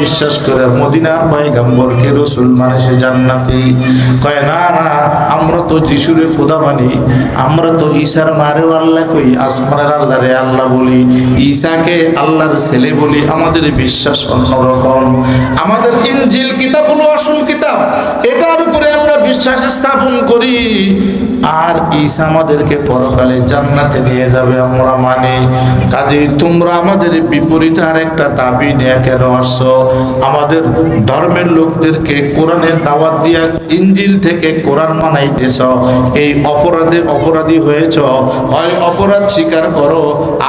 বিশ্বাস করে মদিনার রসুল মানে সে জান্নাতি। কয়, না না, আমরা তো যিশুরে খোদা মানি, আমরা তো ঈশার মারেও আল্লাহ কই, আসমানের আল্লাহ বলি, ঈশাকে আল্লাহর ছেলে বলি, আমাদের বিশ্বাস অন্যরকম। আমাদের ইনজিল কিতাব হলো আসল কিতাব, এটার উপরে আমরা বিশ্বাস স্থাপন করি। আর ঈসা আমাদেরকে পরকালে জান্নাতে নিয়ে যাবে, আমরা মানে। কাজেই তোমরা আমাদের বিপরীতে আর একটা দাবি নিয়ে কেন আসছো? আমাদের ধর্মের লোকদেরকে কোরআনের দাওয়াত দিয়া ইঞ্জিল থেকে কোরআন মানাইতেছ এই অপরাধে অপরাধী হয়েছ। হয় অপরাধ স্বীকার করো,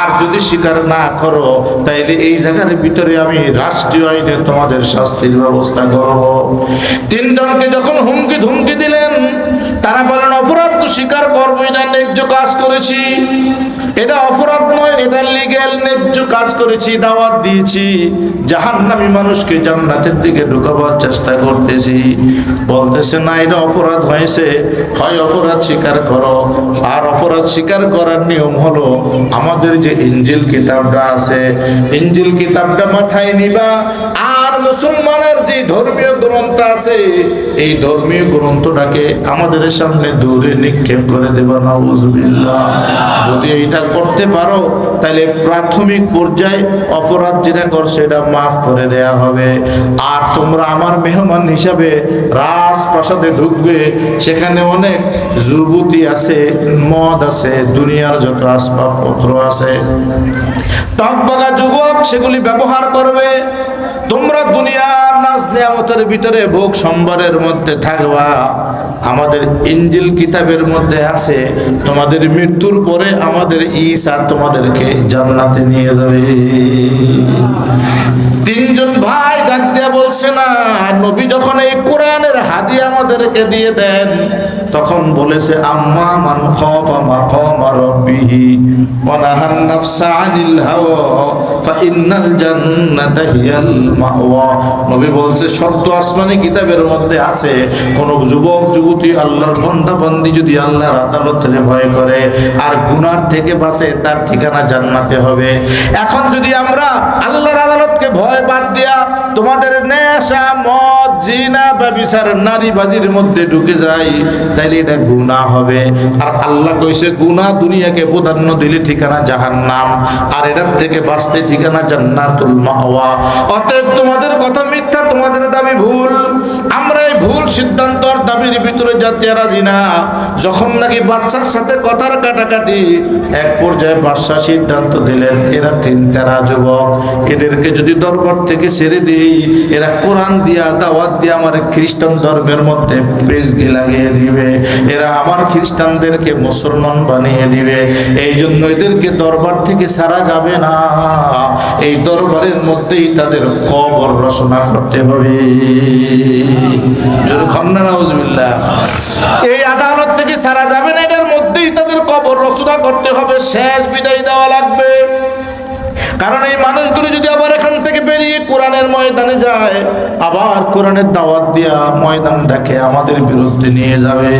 আর যদি স্বীকার না করো, তাইলে এই জায়গার ভিতরে আমি রাষ্ট্রীয় আইনে তোমাদের শাস্তির ব্যবস্থা করব। তিনজনকে যখন হুমকি ধুমকি দিলেন তারা বলেন, অপরাধ তো স্বীকার করব, এটা ন্যায্য কাজ করেছি। এটা অপরাধ নয় এটা লিগেল ন্যায্য কাজ করেছি, দাওয়াত দিয়েছি। জাহান্নামী মানুষকে জান্নাতের দিকে ঢুকাবার চেষ্টা করতেছি। বলতেছে, না, এটা অপরাধ হয়েছে। হয় অপরাধ স্বীকার করো। আর অপরাধ স্বীকার করার নিয়ম হলো, আমাদের যে ইঞ্জিল কিতাবটা আছে ইঞ্জিল কিতাবটা মাথায় নিবা। আর মুসলমানের যে ধর্মীয় গ্রন্থ আছে, এই ধর্মীয় গ্রন্থটাকে আমাদের সামনে দূরে নিক্ষেপ করে দেবা, নাউজুবিল্লাহ। যদি এইটা করতে পারো, তাহলে প্রাথমিক পর্যায়ে অপরাধ যেটা করছে এটা মাফ করে দেয়া হবে। আর তোমরা আমার মেহমান হিসাবে রাজপ্রাসাদে ঢুকবে, সেখানে অনেক যুবতী আছে, মদ আছে, দুনিয়ার যত আসবাবপত্র আছে। টকবাগা যুবক সেগুলি ব্যবহার করবে। তোমরা দুনিয়ার নাচ নিয়ামতের ভিতরে ভোগ সম্বরের মধ্যে থাকবা। আমাদের ইঞ্জিল কিতাবের মধ্যে আছে, তোমাদের মৃত্যুর পরে আমাদের ঈসা তোমাদেরকে জান্নাতে নিয়ে যাবে। তিনজন ভাই ডাক দিয়া বলছে, না, নবী যখন এই কোরআনের হাদি আমাদেরকে দিয়ে দেন, তখন বলেছে, আম্মা মান খাফা মাকামা রাব্বিহি ওয়া নাহান নাফসা আনিল হাওয়া, ফা ইন্নাল জান্নাতা হিয়াল মাওয়া। নবী বলছে, সত্য আসমানি কিতাবের মধ্যে আছে, কোন যুবক, যুবতী আল্লাহর বান্দা বান্দি যদি আল্লাহর আদালতের ভয় করে, আর গুনার থেকে বাঁচে, তার ঠিকানা জান্নাতে হবে। এখন যদি আমরা আল্লাহর আদালতকে ভয় বাদ দিয়া তোমাদের নেশা মদ জিনা ব্যবিচার নারীবাজির মধ্যে ঢুকে যায়, তাইলে এটা গুনাহ হবে। আর আল্লাহ কইছে, গুনাহ দুনিয়াকে প্রাধান্য দিলে ঠিকানা জাহান্নাম, আর এটার থেকে বাঁচতে ঠিকানা জান্নাতুল মাওয়া। অতএব তোমাদের কথা মিথ্যা, তোমাদের দাবি ভুল। আমরা এই ভুল সিদ্ধান্ত আর দাবির ভিতরে যাতে রাজি না। যখন নাকি বাচ্চার সাথে কথার কাটাকাটি, এক পর্যায়ে বাদশাহ সিদ্ধান্ত দিলেন, এরা তিন তেরা যুবক। এদেরকে যদি দরবার থেকে ছেড়ে দিই, এরা কোরআন দিয়া দাওয়াত দিয়ে আমার খ্রিস্টান ধর্মের মধ্যে পেজগি লাগিয়ে দিবে। এরা আমার খ্রিস্টানদেরকে মুসলমান বানিয়ে দিবে। এই জন্য এদেরকে দরবার থেকে ছাড়া যাবে না। এই দরবারের মধ্যেই তাদের কবর রচনা করতে হবে। এই আদালত থেকে ছাড়া যাবে না এটার মধ্যেই তাদের কবর রচনা করতে হবে। শেষ বিদায় দেওয়া লাগবে। কারণ এই মানুষগুলো যদি আবার এখান থেকে বেরিয়ে কোরআনের ময়দানে যায়, আবার কোরআনের দাওয়াত দিয়া ময়দানটাকে আমাদের বিরুদ্ধে নিয়ে যাবে।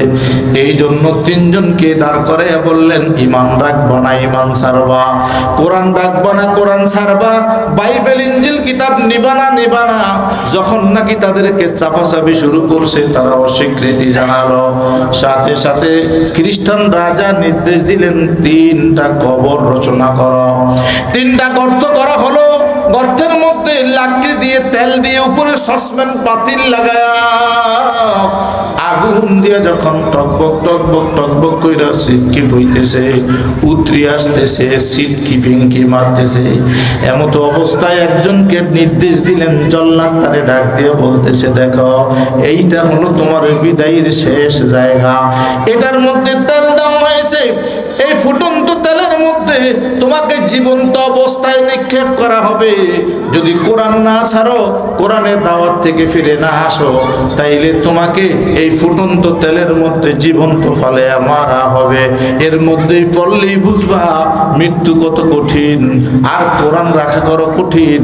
এই জন্য তিনজনকে দাঁড় করে বললেন, ইমান রাখবা না, ইমান সারবা কোরআন রাখবা না, কোরআন সারবা বাইবেল, ইঞ্জিল, কিতাব নিবা না নিবা না। যখন নাকি তাদেরকে চাপাচাপি শুরু করছে, তারা অস্বীকৃতি জানালো। সাথে সাথে খ্রিস্টান রাজা নির্দেশ দিলেন, তিনটা কবর রচনা করো। তিনটা গর্ত করা হলো, গর্তের মধ্যে লাকড়ি দিয়ে তেল দিয়ে উপরে সসম্যান পাতিল লাগায়া, আগুন দিয়ে যখন টকবক টকবক টকবক কইরা সিটকি হইতেছে, উতরি আসতেছে সিটকি ফিঙ্কি মারতেছে, এমত অবস্থায় একজনকে নির্দেশ দিলেন, জল্লাদ তারে ডাক দিয়ে বলতেছে, দেখো, এইটা হলো তোমার বিদায়ের শেষ জায়গা। এটার মধ্যে তেল দেওয়া হয়েছে। এই ফুটন্ত তেলের মধ্যে তোমাকে জীবন্ত অবস্থায় নিক্ষেপ করা হবে। যদি কোরআন না ছাড়ো, কোরআনের দাওয়াত থেকে ফিরে না আসো, তাইলে তোমাকে এই ফুটন্ত তেলের মধ্যে জীবন্ত ফলে মারা হবে। এর মধ্যেই পড়লেই বুঝবা, মৃত্যু কত কঠিন, আর কোরআন রাখা করো কঠিন,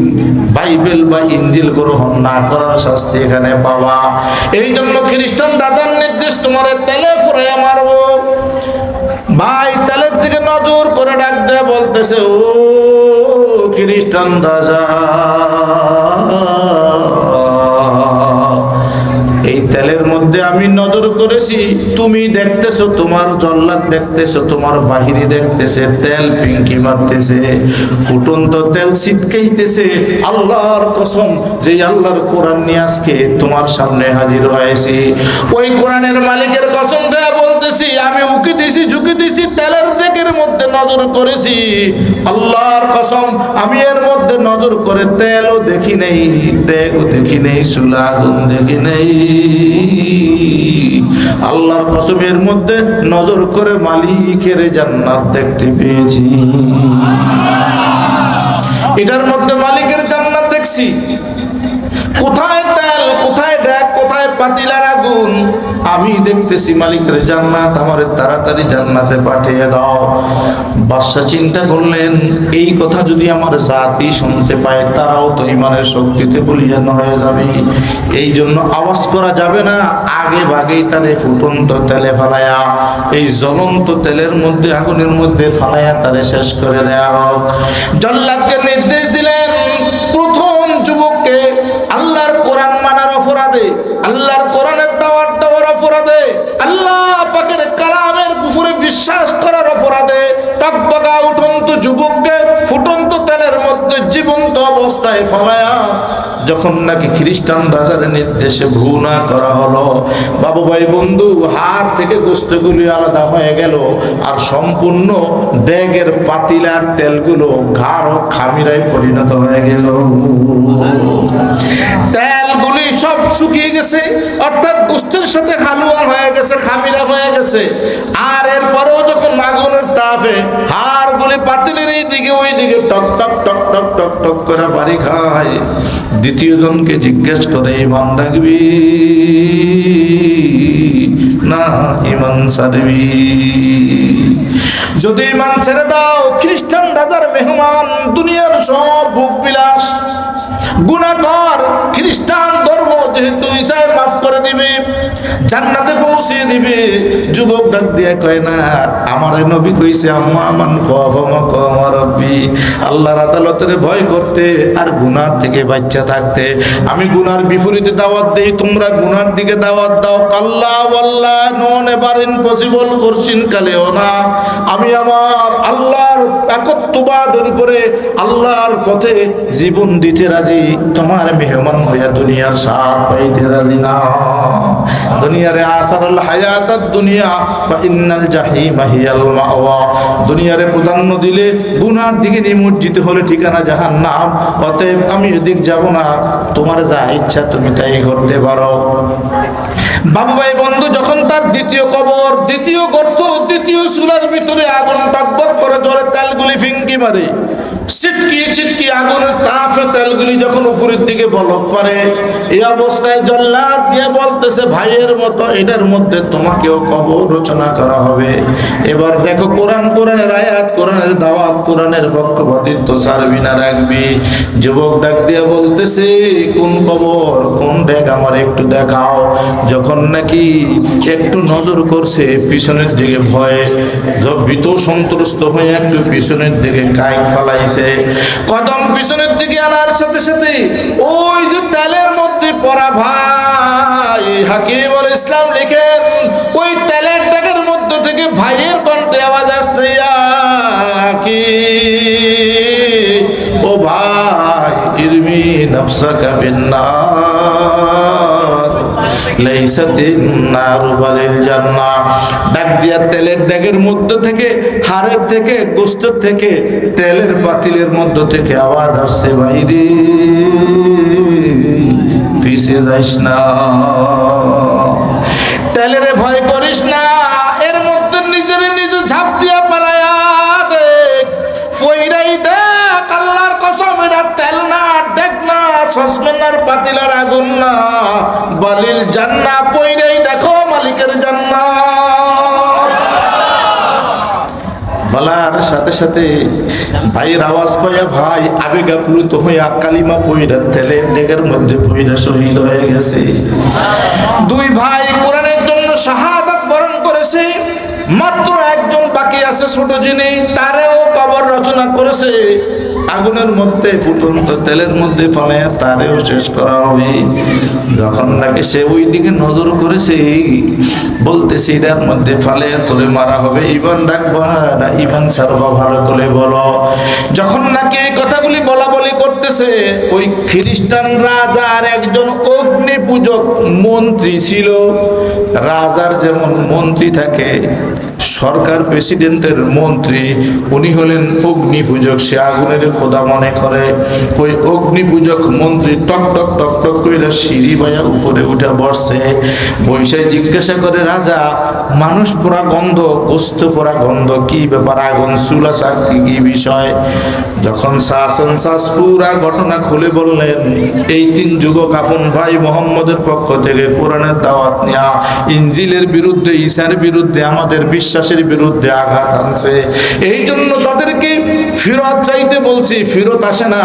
বাইবেল বা ইঞ্জিল গ্রহণ না করার শাস্তি এখানে পাবা। এই জন্য খ্রিস্টান রাজার নির্দেশ, তোমার তেলে ফুরে মারবো। ভাই নজর করে ডাক দেয়া বলতেছে ও খ্রিস্টান রাজা নজর করেছি। তুমি দেখতেছো, তোমার জল্লাদ দেখতেছো, তোমার বাহিনী দেখতেছে, তেল পিঙ্কি মারতেছে, ফুটন্ত তেল ছিটকাইতেছে আল্লাহর কসম যে আল্লাহর কোরআন নিয়ে আজকে তোমার সামনে হাজির হয়েছি। ওই কোরআনের মালিকের কসম দেয়া বলতেছি, আমি উকি দিছি, ঝুঁকি দিছি, তেলের দিকের মধ্যে নজর করেছি। আল্লাহর কসম, আমি এর মধ্যে নজর করে তেলও দেখি নেই দেখি নেই সুলাগুন দেখি নেই। আল্লাহর কসমের মধ্যে নজর করে মালিকের জান্নাত দেখতে পেয়েছি। এটার মধ্যে মালিকের জান্নাত দেখছি। কোথায় পাতিলার আগুন। আমি দেখতেছি মালিকের জান্নাত, আমার তাড়াতাড়ি জান্নাতে পাঠিয়ে দাও। বাদশা চিন্তা করলেন, এই কথা যদি আমার জাতি শুনতে পায়, তারাও তো ইমানের শক্তিতে বলিয়ান হয়ে যাবে। এই জন্য আওয়াজ করা যাবে না, আগে ভাগেই তারে ফুটন্ত তেলে ফালায়া, এই জ্বলন্ত তেলের মধ্যে, আগুনের মধ্যে ফালায়া তারে শেষ করে দেয়া হোক। জল্লাদকে নির্দেশ দিলেন বিশ্বাস করার অপরাধে টকবগা উঠন্ত যুবককে, ফুটন্ত তেলের মধ্যে জীবন্ত অবস্থায় ফলায়া, যখন নাকি খ্রিস্টান রাজার নির্দেশে ভুনা করা হলো বাবু ভাই বন্ধু হাত থেকে গোস্তগুলি আলাদা হয়ে গেল, আর সম্পূর্ণ ড্যাগের পাতিলার তেলগুলো ঘাড় ও খামিরায় পরিণত হয়ে গেল। তেলগুলি সব শুকিয়ে গেছে, অর্থাৎ গোস্তের সাথে হালুয়া হয়ে গেছে, খামিরা হয়ে গেছে। আর এরপরেও যখন আগুনের তাপে হাড়গুলি পাতিলের এই দিকে ওই দিকে টক টক টক টক টক টক করে বাড়ি খায়। দ্বিতীয় জনকে জিজ্ঞেস করে ইমান ডাকবি না, ইমান সারবি যদি ইমান ছেড়ে দাও, খ্রিস্টান রাজার মেহমান, দুনিয়ার সব ভোগ বিলাস। গুণাকর খ্রিস্টান ধর্ম চাই মাফ করে দিবে। জান্নাতে পৌঁছে দিবে। যুবক ডাক দিয়ে কয়, না, আমার নবী কইছে, আম্মা, মান কামা রাব্বি। আল্লাহর আদালতের ভয় করতে আর গুনার থেকে বাচ্চা থাকতে। আমি গুনার বিপরীতে দাওয়াত দেই, তোমরা গুনার দিকে দাওয়াত দাও। কাল্লা ওয়াল্লা, নন এবার ইম্পসিবল করছিন কালেও না। আমি আমার আল্লাহর একত্ববাদের উপরে আল্লাহর পথে জীবন দিতে রাজি। তোমার মেহমান হইয়া দুনিয়ার স্বাদ পাইতে রাজি না। দুনিয়ারে আসারুল হায়াতাত দুনিয়া ফা জাহিমা হিয়াল মাওয়া। দুনিয়ারে প্রাধান্য দিলে গুনার দিকে নিমজ্জিত হলে ঠিকানা জাহান্নাম। অতএব আমি এদিক যাব না, তোমার যা ইচ্ছা তুমি তাই করতে পারো। বাবু ভাই, বন্ধু, যখন তার দ্বিতীয় কবর, দ্বিতীয় গর্ত, দ্বিতীয় চুলার ভিতরে আগুন টকবক করে, জলে তেলগুলি ফিঙ্কি মারে। ছিটকি ছিটকি আগুনের তাপে তেলগুলি যখন উপরের দিকে বলক পারে এই অবস্থায় জল্লাদ দিয়ে বলতেছে, ভাইয়ের মতো এটার মধ্যে তোমাকেও কবর রচনা করা হবে। এবার দেখো কোরআন কোরআনের আয়াত, কোরআনের দাওয়াত, কোরআনের পক্ষপাতিত্ব ছাড়বি না, রাখবি। যুবক ডাক দিয়ে বলতেছে, কোন কবর, কোন ডেক আমার একটু দেখাও। যখন নাকি একটু নজর করছে, পিছনের দিকে ভয়ে, ভীত সন্ত্রস্ত হয়ে একটু পিছনের দিকে কাইক ফালাইছে। কদম পিছনের দিকে আনার সাথে সাথে ওই যে তেলের মধ্যে পড়া ভাই হাকিমুল ইসলাম লিখেন, ওই তেলের ডাকের মধ্যে থেকে ভাইয়ের কণ্ঠে আওয়াজ আসছে হাকিম ও ভাই, ইরমি নফসাকা বিন্নার ডাক দিয়া তেলের ড্যাগের মধ্য থেকে, হাড়ের থেকে, গোস্তের থেকে তেলের পাতিলের মধ্য থেকে আওয়াজ আসছে বাইরে পিছে যাইস না। তেলের ভয় করিস না, এর মধ্যে নিজের পইরাই কসম, এটা পাতিলার আগুন না। বালিল জান্না পইরাই দেখো, মালিকের জান্না বলার সাথে সাথে ভাইয়ের আওয়াজ পাইয়া ভাই আবেগ আপ্লুত হইয়া কালিমা পইরা তেলে ডেকের মধ্যে পইরা শহীদ হয়ে গেছে। দুই ভাই কোরআনের জন্য শাহাদাত বরণ করেছে। মাত্র একজন বাকি আছে ছোট যিনি তারেও কবর রচনা করেছে। আগুনের মধ্যে, ফুটন্ত তেলের মধ্যে ফলে তারেও শেষ করা হবে। যখন নাকি সে ওই দিকে নজর করেছে, বলতেছে এটার মধ্যে ফালে তোরে মারা হবে। ইমান রাখবা না, ইমান ছাড়বা ভালো করে বলো। যখন নাকি এই কথাগুলি বলা বলি করতেছে, ওই খ্রিস্টান রাজার একজন অগ্নি পূজক মন্ত্রী ছিল। রাজার যেমন মন্ত্রী থাকে, সরকার প্রেসিডেন্টের মন্ত্রী, উনি হলেন অগ্নি পূজক সে আগুনের খোদা মনে করে, ওই অগ্নি পূজক মন্ত্রী টক টক টক টক করে সিঁড়ি বায়া উপরে উঠে বসছে। বৈশাই জিজ্ঞাসা করে, রাজা, মানুষ পোড়া গন্ধ, গোস্ত পোড়া গন্ধ, কি ব্যাপার আগুন, চুলা চাকরি কি বিষয়? যখন শাসন শাস পুরা ঘটনা খুলে বললেন, এই তিন যুবক আপন ভাই মোহাম্মদের পক্ষ থেকে কোরআনের দাওয়াত নেওয়া ইঞ্জিলের বিরুদ্ধে, ঈশার বিরুদ্ধে, আমাদের বিশ্বাসের বিরুদ্ধে আঘাত আনছে। এই জন্য তাদেরকে ফেরত চাইতে বলছি ফেরত আসে না।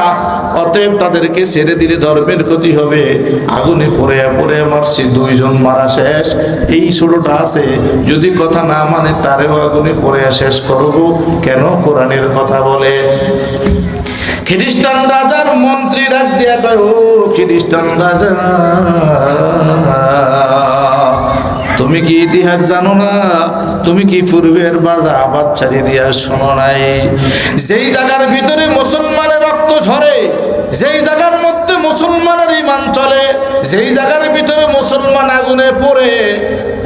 অতএব তাদেরকে ছেড়ে দিলে ধর্মের ক্ষতি হবে। আগুনে পড়ে পড়ে মারছি, দুইজন মারা শেষ। এই ছোটটা আছে। যদি কথা না মানে তারেও আগুনে পড়ে শেষ করব। কেন? কোরআনের কথা বলে। খ্রিস্টান রাজার মন্ত্রী ডাক দিয়া কয়, ও খ্রিস্টান রাজা, তুমি কি ইতিহাস জানো না? তুমি কি পূর্বের বাজা বাচ্চারি দিয়া শোনো নাই? যেই জায়গার ভিতরে মুসলমানের রক্ত ঝরে, যেই জায়গার মধ্যে মুসলমানের ইমান চলে, যেই জায়গার ভিতরে মুসলমান আগুনে পড়ে,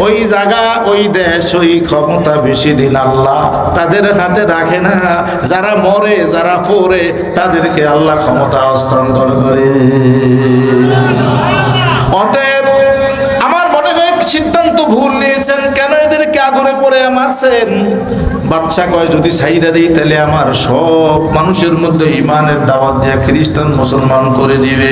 ওই জায়গা, ওই দেশ, ওই ক্ষমতা বেশি দিন আল্লাহ তাদের হাতে রাখে না। যারা মরে, যারা পড়ে, তাদেরকে আল্লাহ ক্ষমতা হস্তান্তর করে। অতএব আমার মনে হয় সিদ্ধান্ত ভুল নিয়েছেন। আগুনে পড়ে মারছেন। বাচ্চা কয়, যদি সাইরা দিই তাহলে আমার সব মানুষের মধ্যে ইমানের দাওয়াত দিয়ে খ্রিস্টান মুসলমান করে দিবে।